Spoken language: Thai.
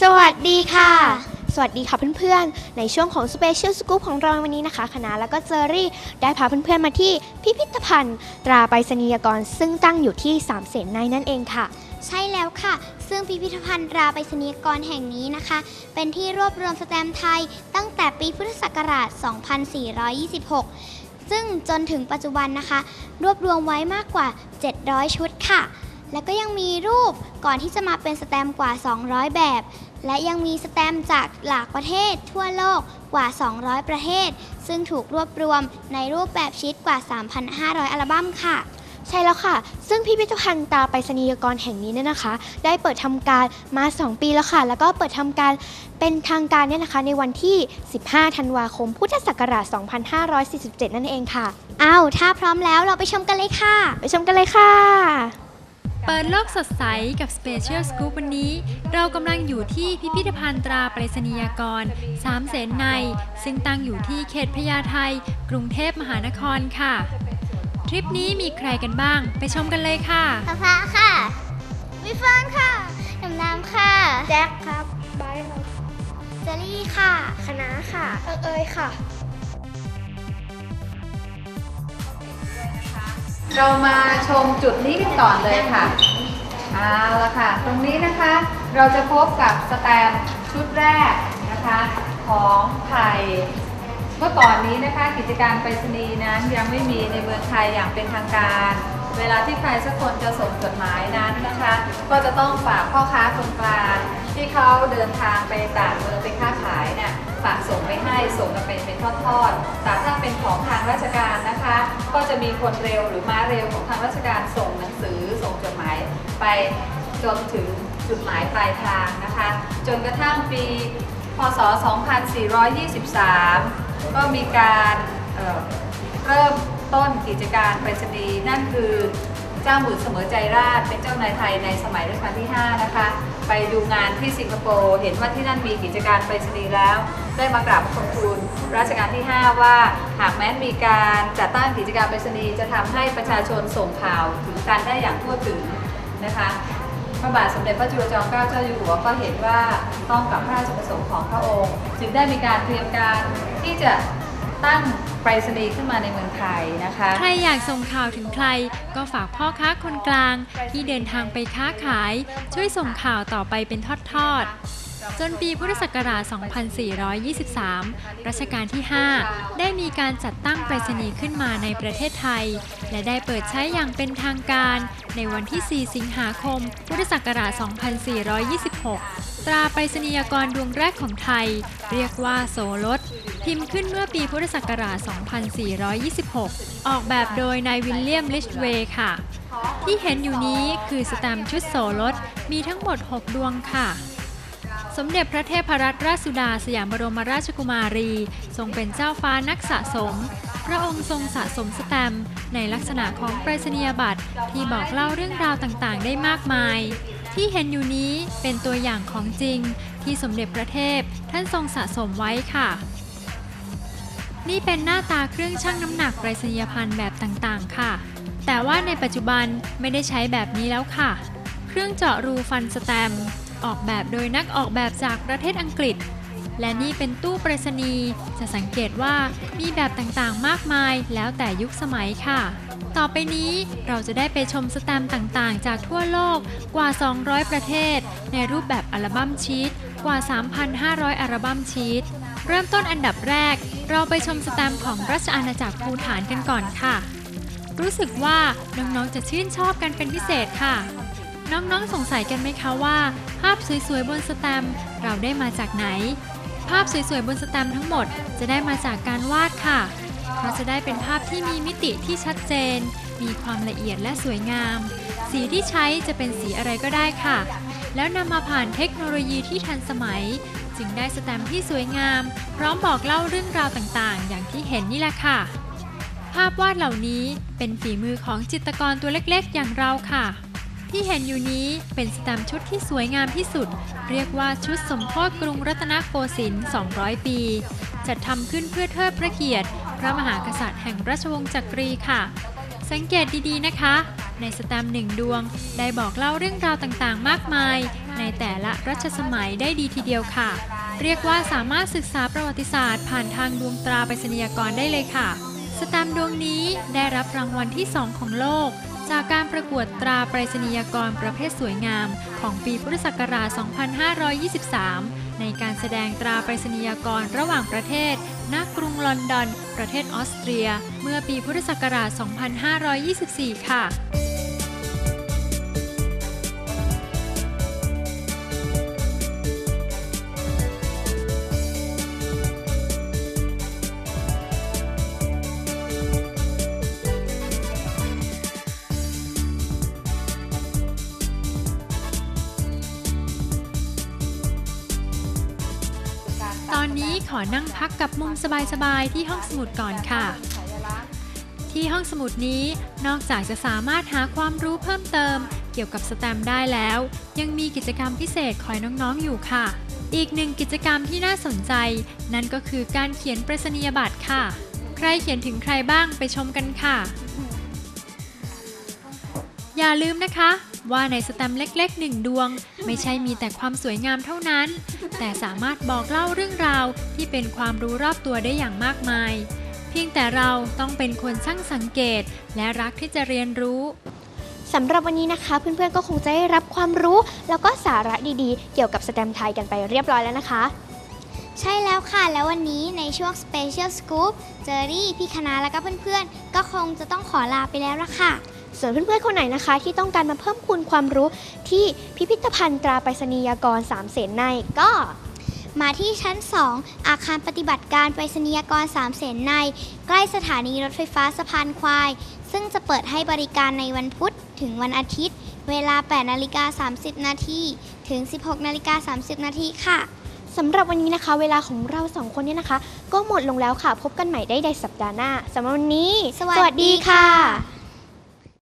สวัสดีค่ะ สวัสดีค่ะเพื่อนๆ ในช่วงของ Special Scoop ของเราวันนี้นะคะคณะแล้วก็เจอรี่ได้พาเพื่อนๆมาที่พิพิธภัณฑ์ ตราไปรษณียกรซึ่งตั้งอยู่ที่สามเสนในนั่นเองค่ะ ใช่แล้วค่ะ ซึ่งพิพิธภัณฑ์ตราไปรษณียกรแห่งนี้นะคะ เป็นที่รวบรวมสแตมป์ไทย ตั้งแต่ปีพุทธศักราช 2426 ซึ่งจนถึงปัจจุบันนะคะ รวบรวมไว้มากกว่า 700 ชุดค่ะ แล้วก็ยังมีรูปก่อนที่จะมาเป็นสแตมป์กว่า 200 แบบ และยังมีสแตมป์จากหลากประเทศทั่วโลกกว่า 200 ประเทศ ซึ่งถูกรวบรวมในรูปแบบชีตกว่า 3,500 อัลบั้มค่ะใช่แล้วค่ะ ซึ่งพิพิธภัณฑ์ตราไปรษณียกรแห่งนี้เนี่ยนะคะ ได้เปิดทำการมา 2 ปีแล้วค่ะ แล้วก็เปิดทำการเป็นทางการเนี่ยนะคะ ในวันที่ 15 ธันวาคม พุทธศักราช 2547 นั่นเองค่ะ อ้าว ถ้าพร้อมแล้วเราไปชมกันเลยค่ะ ไปชมกันเลยค่ะ เปิดโลกสดใสกับ Special Scoop วันนี้ เรากำลังอยู่ที่พิพิธภัณฑ์ตราไปรษณียากรสามเสนใน ซึ่งตั้งอยู่ที่เขตพญาไทกรุงเทพมหานครค่ะ ทริปนี้มีใครกันบ้าง ไปชมกันเลยค่ะพระพระค่ะ วิฟานค่ะน้ำน้ำค่ะ แจ็คครับบายครับเจลลี่ค่ะ คณะค่ะ เอิงเอยค่ะ เรามาชมจุดนี้กันก่อนเลยค่ะเอาละค่ะ ตรงนี้นะคะเราจะพบกับสแตมป์ชุดแรกนะคะของไทยเมื่อก่อนนี้นะคะกิจการไปรษณีย์นั้นยังไม่มีในเมืองไทยอย่างเป็นทางการ เวลาที่ใครสักคนจะส่งจดหมายนั้นนะคะ ก็จะต้องฝากพ่อค้าคนกลางที่เขาเดินทางไปต่างเมืองไปค้าขาย ส่งไปส่งกันเป็นเป็นทอดๆแต่ถ้าเป็นของทางราชการนะคะ ก็จะมีคนเร็วหรือม้าเร็วของทางราชการส่งหนังสือส่งจดหมายไปจนถึงจุดหมายปลายทางนะคะ จนกระทั่งปีพศ 2423 ก็มีการเเริ่มต้นกิจการไปรษณีย์นั่นคือเจ้าหมื่นเสมอใจราชเป็นเจ้านายไทยในสมัยรัชกาลที่ 5 นะคะ ไปดูงานที่สิงคโปร์ เห็นว่าที่นั่นมีกิจการไปรษณีย์แล้ว ได้มากราบบังคมทูลรัชกาลที่ 5 ว่าหากแม้มีการจัดตั้งกิจการไปรษณีย์จะทำให้ประชาชนส่งข่าวถึงกันได้อย่างทั่วถึงนะคะพระบาทสมเด็จพระจุลจอมเกล้าเจ้าอยู่หัวก็เห็นว่าต้องกับพระราชประสงค์ของพระองค์ จึงได้มีการเตรียมการที่จะ ตั้งไปรษณีย์ขึ้นมาในเมืองไทยนะคะ ใครอยากส่งข่าวถึงใคร ก็ฝากพ่อค้าคนกลาง ที่เดินทางไปค้าขาย ช่วยส่งข่าวต่อไปเป็นทอดๆ จนปีพุทธศักราช 2423 รัชกาลที่ 5 ได้มีการจัดตั้งไปรษณีย์ขึ้นมาในประเทศไทย และได้เปิดใช้อย่างเป็นทางการ ในวันที่ 4 สิงหาคม พุทธศักราช 2426 ตราไปรษณียกรดวงแรกของไทย เรียกว่าโสรส พิมพ์ขึ้นเมื่อปีพุทธศักราช 2426 ออกแบบโดยนายวิลเลียม ลิชเวย์ค่ะ ที่เห็นอยู่นี้คือสแตมชุดโสรสมีทั้งหมด 6 ดวงค่ะ สมเด็จพระเทพรัตนราชสุดาสยามบรมราชกุมารี ทรงเป็นเจ้าฟ้านักสะสม พระองค์ทรงสะสมสแตมในลักษณะของไปรษณียบัตรที่บอกเล่าเรื่องราวต่างๆ ได้มากมายที่เห็นอยู่นี้เป็นตัวอย่างของจริง ที่สมเด็จพระเทพท่านทรงสะสมไว้ค่ะ นี่เป็นหน้าตาเครื่องชั่งน้ำหนักไปรษณียพันธ์แบบต่างๆ ค่ะ แต่ว่าในปัจจุบันไม่ได้ใช้แบบนี้แล้วค่ะ เครื่องเจาะรูฟันสแตมออกแบบโดยนักออกแบบจากประเทศอังกฤษ และนี่เป็นตู้ไปรษณีย์จะสังเกตว่ามีแบบต่างๆ มากมายแล้วแต่ยุคสมัยค่ะ ต่อไปนี้เราจะได้ไปชมสแตมต่างๆ จากทั่วโลกกว่า 200 ประเทศ ในรูปแบบอัลบั้มชีตกว่า 3,500 อัลบั้มชีต เริ่มต้นอันดับแรก เราไปชมสแตมของราชอาณาจักรภูฐานกันก่อนค่ะ รู้สึกว่าน้องๆจะชื่นชอบกันเป็นพิเศษค่ะ น้องๆสงสัยกันไหมคะว่า ภาพสวยๆบนสแตมเราได้มาจากไหน ภาพสวยๆบนสแตมทั้งหมดจะได้มาจากการวาดค่ะ เพราะจะได้เป็นภาพที่มีมิติที่ชัดเจน มีความละเอียดและสวยงาม สีที่ใช้จะเป็นสีอะไรก็ได้ค่ะ แล้วนำมาผ่านเทคโนโลยีที่ทันสมัย จึงได้สแตมป์ที่สวยงาม พร้อมบอกเล่าเรื่องราวต่างๆ อย่างที่เห็นนี่แหละค่ะ ภาพวาดเหล่านี้เป็นฝีมือของจิตรกรตัวเล็กๆ อย่างเราค่ะ ที่เห็นอยู่นี้เป็นสแตมป์ชุดที่สวยงามที่สุด เรียกว่าชุดสมโพธิกรุงรัตนโกสินทร์ 200 ปี จัดทำขึ้นเพื่อเทิดพระเกียรติ พระมหากษัตริย์แห่งราชวงศ์จักรีค่ะ สังเกตดีๆนะคะ ในสแตมหนึ่งดวง ได้บอกเล่าเรื่องราวต่างๆ มากมาย ในแต่ละรัชสมัยได้ดีทีเดียวค่ะ เรียกว่าสามารถศึกษาประวัติศาสตร์ ผ่านทางดวงตราไปรษณียกรได้เลยค่ะ สแตมดวงนี้ได้รับรางวัลที่ 2 ของโลก จากการประกวดตราไปรษณียกรประเภทสวยงามของปีพุทธศักราช 2523 ในการแสดงตราไปรษณียกรระหว่างประเทศ ณ กรุงลอนดอน ประเทศออสเตรีย เมื่อปีพุทธศักราช 2524 ค่ะ ขอนั่งพักกับมุมสบายๆ ที่ห้องสมุดก่อนค่ะ ที่ห้องสมุดนี้นอกจากจะสามารถหาความรู้เพิ่มเติม เกี่ยวกับสแตมได้แล้ว ยังมีกิจกรรมพิเศษคอยน้องๆอยู่ค่ะ อีกหนึ่งกิจกรรมที่น่าสนใจ นั่นก็คือการเขียนประษณียบัตรค่ะ ใครเขียนถึงใครบ้างไปชมกันค่ะ อย่าลืมนะคะ ว่าในสแตมเล็กๆหนึ่งดวง ไม่ใช่มีแต่ความสวยงามเท่านั้น แต่สามารถบอกเล่าเรื่องราวที่เป็นความรู้รอบตัวได้อย่างมากมาย เพียงแต่เราต้องเป็นคนช่างสังเกต และรักที่จะเรียนรู้สำหรับวันนี้นะคะ เพื่อนๆก็คงจะได้รับความรู้ แล้วก็สาระดีๆ เกี่ยวกับสแตมไทยกันไปเรียบร้อยแล้วนะคะ ใช่แล้วค่ะ แล้ววันนี้ในช่วง Special Scoop เจอรี่ พี่คณะแล้วก็เพื่อนๆ ก็คงจะต้องขอลาไปแล้วละค่ะ ส่วนเพื่อนๆคนไหนนะคะ ที่ต้องการมาเพิ่มพูนความรู้ที่พิพิธภัณฑ์ตราไปรษณียากรสามเสนในก็มาที่ชั้น 2 อาคารปฏิบัติการไปรษณียกรสามเสนใน ใกล้สถานีรถไฟฟ้าสะพานควาย ซึ่งจะเปิดให้บริการในวันพุธถึงวันอาทิตย์ เวลา 8 นาฬิกา 30 นาทีถึง 16 นาฬิกา 30 นาทีค่ะสำหรับวันนี้นะคะ เวลาของเราสองคนเนี่ยนะคะ ก็หมดลงแล้วค่ะ พบกันใหม่ได้ในสัปดาห์หน้าสำหรับวันนี้ สวัสดีค่ะ